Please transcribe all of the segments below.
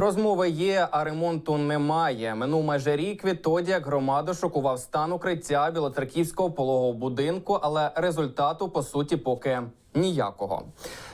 Розмови є, а ремонту немає. Минув майже рік відтоді, як громаду шокував стан укриття білоцерківського пологового будинку, але результату по суті поки ніякого.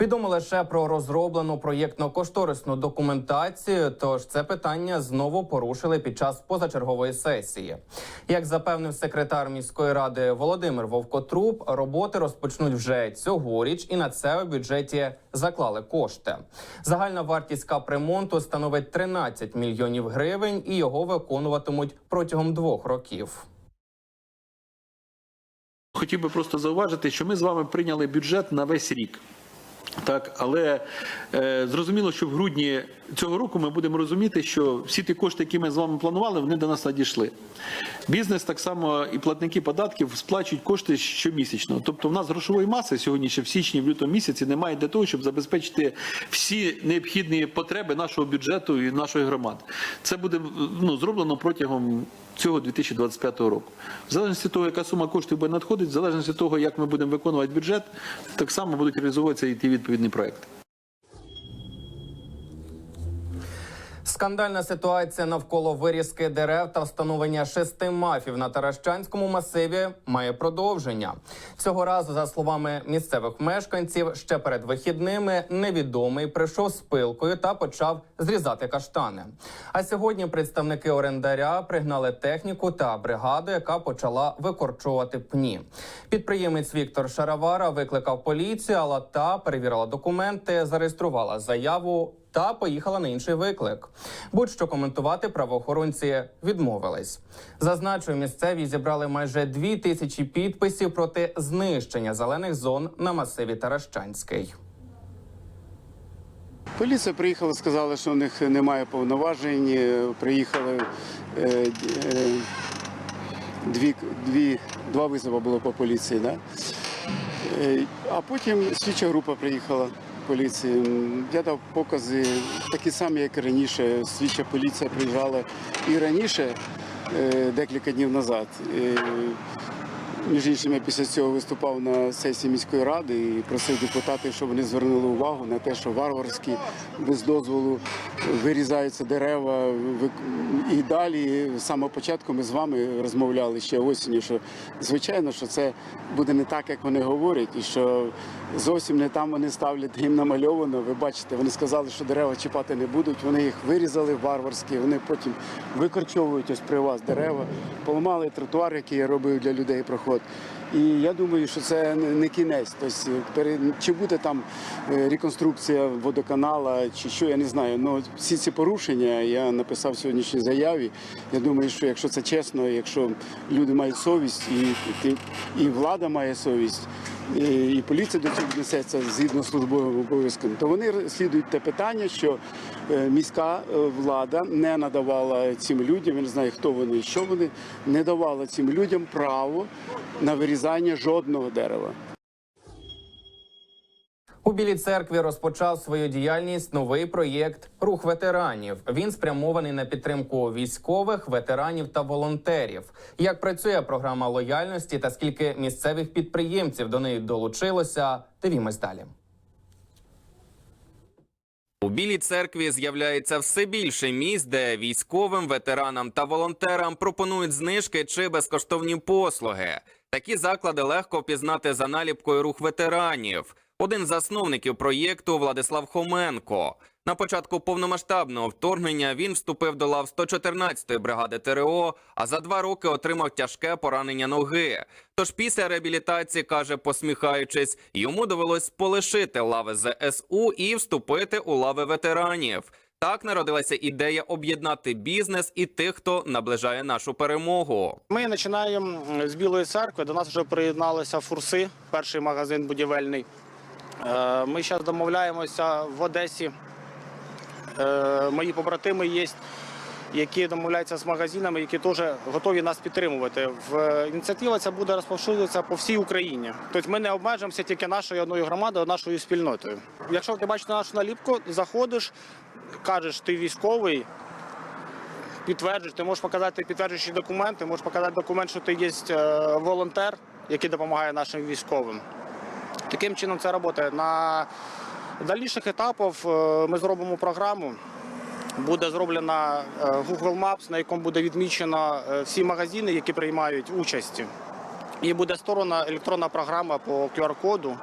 Відомо лише про розроблену проєктно-кошторисну документацію. Тож це питання знову порушили під час позачергової сесії. Як запевнив секретар міської ради Володимир Вовкотруб, роботи розпочнуть вже цьогоріч, і на це у бюджеті заклали кошти. Загальна вартість капремонту становить 13 мільйонів гривень, і його виконуватимуть протягом двох років. Хотів би просто зауважити, що ми з вами прийняли бюджет на весь рік. Так, але е, зрозуміло, що в грудні цього року ми будемо розуміти, що всі ті кошти, які ми з вами планували, вони до нас надійшли. Бізнес так само і платники податків сплачують кошти щомісячно. Тобто, в нас грошової маси сьогодні ще в січні, в лютому місяці немає для того, щоб забезпечити всі необхідні потреби нашого бюджету і нашої громади. Це буде ну, зроблено протягом цього 2025 року. В залежності від того, яка сума коштів буде надходити, в залежності від того, як ми будемо виконувати бюджет, так само будуть реалізовуватися і ті відповідні проекти. Скандальна ситуація навколо вирізки дерев та встановлення шести мафів на Таращанському масиві має продовження. Цього разу, за словами місцевих мешканців, ще перед вихідними невідомий прийшов з пилкою та почав зрізати каштани. А сьогодні представники орендаря пригнали техніку та бригаду, яка почала викорчовувати пні. Підприємець Віктор Шаравара викликав поліцію, але та перевірила документи, зареєструвала заяву та поїхала на інший виклик. Будь-що коментувати правоохоронці відмовились. Зазначу, місцеві зібрали майже дві тисячі підписів проти знищення зелених зон на масиві Таращанський. Поліція приїхала, сказали, що у них немає повноважень. Е, Приїхали е, е, дві, дві, два визови було по поліції. Да? А потім слідча група приїхала поліції. Я дав покази такі самі, як і раніше. Слідча поліція приїжджала і раніше, е, декілька днів назад. Між іншим, я після цього виступав на сесії міської ради і просив депутатів, щоб вони звернули увагу на те, що варварські без дозволу вирізаються дерева. І далі з самого початку ми з вами розмовляли ще осінню, що звичайно, що це буде не так, як вони говорять, і що зовсім не там вони ставлять їм намальовано. Ви бачите, вони сказали, що дерева чіпати не будуть. Вони їх вирізали варварські, вони потім викорчовують ось при вас дерева, поламали тротуар, який я робив для людей But. І я думаю, що це не не кінець. Тобто, пере- чи буде там е, реконструкція водоканала, чи що, я не знаю. Ну всі ці порушення я написав в сьогоднішній заяві. Я думаю, що якщо це чесно, якщо люди мають совість, і, і, влада має совість, і, поліція до цього віднесеться згідно з службовим обов'язком, то вони розслідують те питання, що е, міська е, влада не надавала цим людям, я не знаю, хто вони і що вони, не давала цим людям право на вирізання жодного дерева. У Білій церкві розпочав свою діяльність новий проєкт Рух ветеранів. Він спрямований на підтримку військових, ветеранів та волонтерів. Як працює програма лояльності та скільки місцевих підприємців до неї долучилося, дивімось далі. У Білій церкві з'являється все більше місць, де військовим, ветеранам та волонтерам пропонують знижки чи безкоштовні послуги. Такі заклади легко впізнати за наліпкою рух ветеранів. Один з засновників проєкту Владислав Хоменко. На початку повномасштабного вторгнення він вступив до лав 114-ї бригади ТРО, а за два роки отримав тяжке поранення ноги. Тож після реабілітації каже, посміхаючись, йому довелось полишити лави ЗСУ і вступити у лави ветеранів. Так народилася ідея об'єднати бізнес і тих, хто наближає нашу перемогу. Ми починаємо з Білої церкви. До нас вже приєдналися фурси, перший магазин будівельний. Е, Ми зараз домовляємося в Одесі. Е, Мої побратими є, які домовляються з магазинами, які теж готові нас підтримувати. В ініціатива ця буде розповсюджуватися по всій Україні. Тобто ми не обмежимося тільки нашою одною громадою, нашою спільнотою. Якщо ти бачиш нашу наліпку, заходиш, кажеш, ти військовий, підтверджуєш, ти можеш показати підтверджуючі документи, можеш показати документ, що ти є е, волонтер, який допомагає нашим військовим. Таким чином це працює. На дальніших етапах е, ми зробимо програму. буде зроблена е, Google Maps, на якому буде відмічено всі магазини, які приймають участь. І буде створена електронна програма по QR-коду,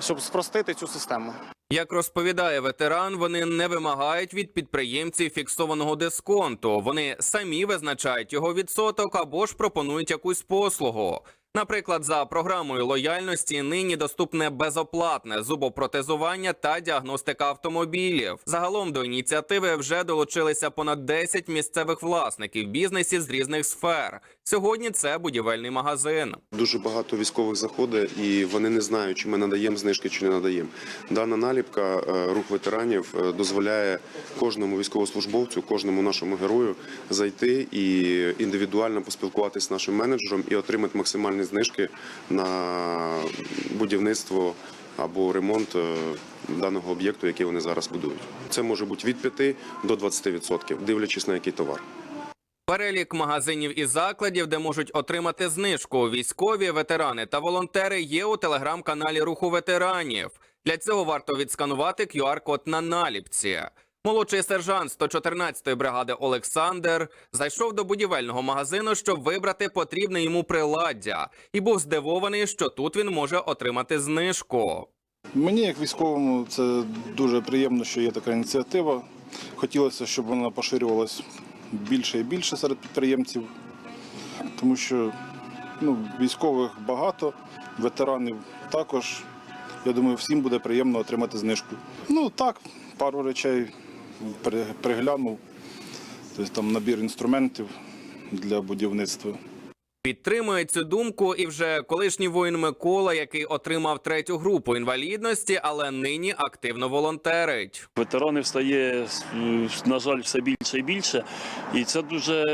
щоб спростити цю систему. Як розповідає ветеран, вони не вимагають від підприємців фіксованого дисконту. Вони самі визначають його відсоток або ж пропонують якусь послугу. Наприклад, за програмою лояльності нині доступне безоплатне зубопротезування та діагностика автомобілів. Загалом до ініціативи вже долучилися понад 10 місцевих власників бізнесів з різних сфер. Сьогодні це будівельний магазин. Дуже багато військових заходить, і вони не знають, чи ми надаємо знижки, чи не надаємо. Дана наліпка е, рух ветеранів е, дозволяє кожному військовослужбовцю, кожному нашому герою зайти і індивідуально поспілкуватися з нашим менеджером і отримати максимальні знижки на будівництво або ремонт е, даного об'єкту, який вони зараз будують. Це може бути від 5 до 20%, дивлячись на який товар. Перелік магазинів і закладів, де можуть отримати знижку військові, ветерани та волонтери, є у телеграм-каналі Руху ветеранів. Для цього варто відсканувати QR-код на наліпці. Молодший сержант 114-ї бригади Олександр зайшов до будівельного магазину, щоб вибрати потрібне йому приладдя, і був здивований, що тут він може отримати знижку. Мені, як військовому, це дуже приємно, що є така ініціатива. Хотілося, щоб вона поширювалась більше і більше серед підприємців, тому що ну, військових багато, ветеранів також. Я думаю, всім буде приємно отримати знижку. Ну так, пару речей приглянув. Тобто там набір інструментів для будівництва. Підтримує цю думку і вже колишній воїн Микола, який отримав третю групу інвалідності, але нині активно волонтерить. Ветеранів стає, е, на жаль, все більше і більше. І це дуже,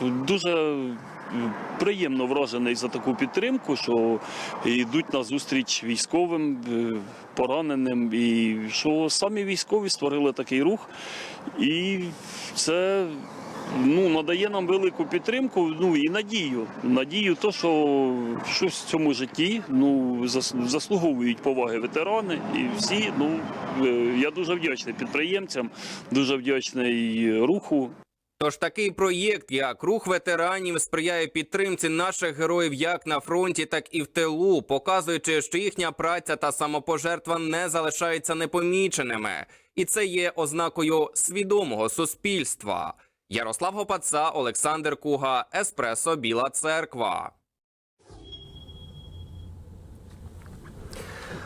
дуже приємно вражений за таку підтримку, що йдуть на зустріч військовим, е, пораненим, і що самі військові створили такий рух. І це ну, надає нам велику підтримку ну, і надію. Надію, то, що щось в цьому житті ну, зас- заслуговують поваги ветерани і всі. Ну, е, я дуже вдячний підприємцям, дуже вдячний руху. Тож такий проєкт, як рух ветеранів, сприяє підтримці наших героїв як на фронті, так і в тилу, показуючи, що їхня праця та самопожертва не залишаються непоміченими, і це є ознакою свідомого суспільства. Ярослав Гопаца, Олександр Куга, Еспресо Біла Церква.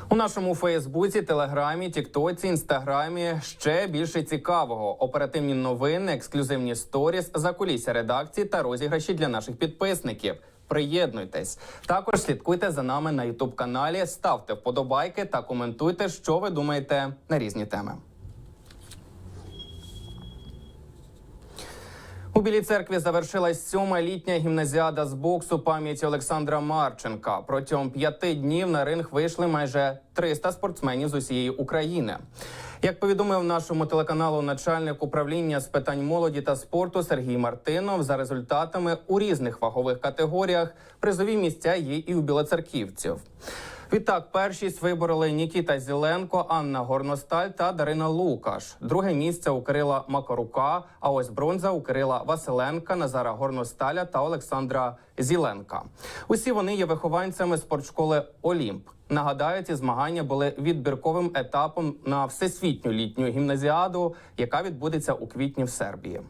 У нашому Фейсбуці, Телеграмі, Тіктоці, Інстаграмі ще більше цікавого. Оперативні новини, ексклюзивні сторіс, закулісся редакції та розіграші для наших підписників. Приєднуйтесь. Також слідкуйте за нами на Ютуб каналі, ставте вподобайки та коментуйте, що ви думаєте на різні теми. У Білій церкві завершилась сьома літня гімназіада з боксу пам'яті Олександра Марченка. Протягом п'яти днів на ринг вийшли майже 300 спортсменів з усієї України. Як повідомив нашому телеканалу начальник управління з питань молоді та спорту Сергій Мартинов, за результатами у різних вагових категоріях призові місця є і у білоцерківців. Відтак, першість вибороли Нікіта Зіленко, Анна Горносталь та Дарина Лукаш. Друге місце у Кирила Макарука. А ось бронза у Кирила Василенка, Назара Горносталя та Олександра Зіленка. Усі вони є вихованцями спортшколи Олімп. Нагадаю, ці змагання були відбірковим етапом на всесвітню літню гімназіаду, яка відбудеться у квітні в Сербії.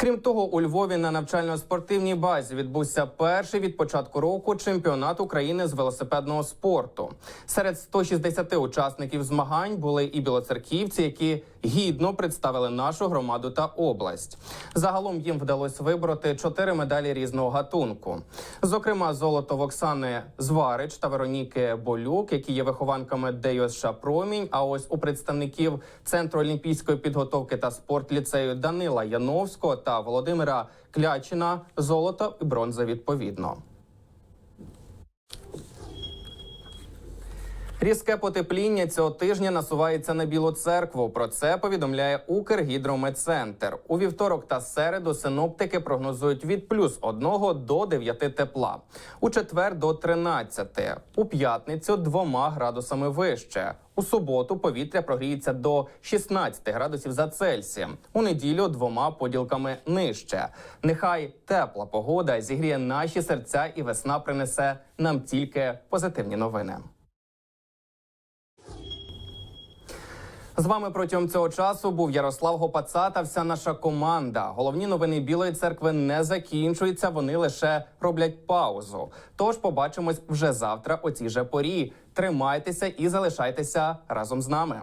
Крім того, у Львові на навчально-спортивній базі відбувся перший від початку року чемпіонат України з велосипедного спорту. Серед 160 учасників змагань були і білоцерківці, які гідно представили нашу громаду та область. Загалом їм вдалося вибороти чотири медалі різного гатунку. Зокрема, золото в Оксани Зварич та Вероніки Болюк, які є вихованками ДЮСШ Промінь. А ось у представників Центру олімпійської підготовки та спортліцею Данила Яновського та Володимира Клячина золото і бронза відповідно. Різке потепління цього тижня насувається на Білу церкву. Про це повідомляє Укргідрометцентр. У вівторок та середу синоптики прогнозують від плюс 1 до 9 тепла. У четвер до 13. У п'ятницю двома градусами вище. У суботу повітря прогріється до 16 градусів за Цельсієм. У неділю двома поділками нижче. Нехай тепла погода зігріє наші серця, і весна принесе нам тільки позитивні новини. З вами протягом цього часу був Ярослав Гопаца та вся наша команда. Головні новини Білої церкви не закінчуються, вони лише роблять паузу. Тож побачимось вже завтра о цій же порі. Тримайтеся і залишайтеся разом з нами.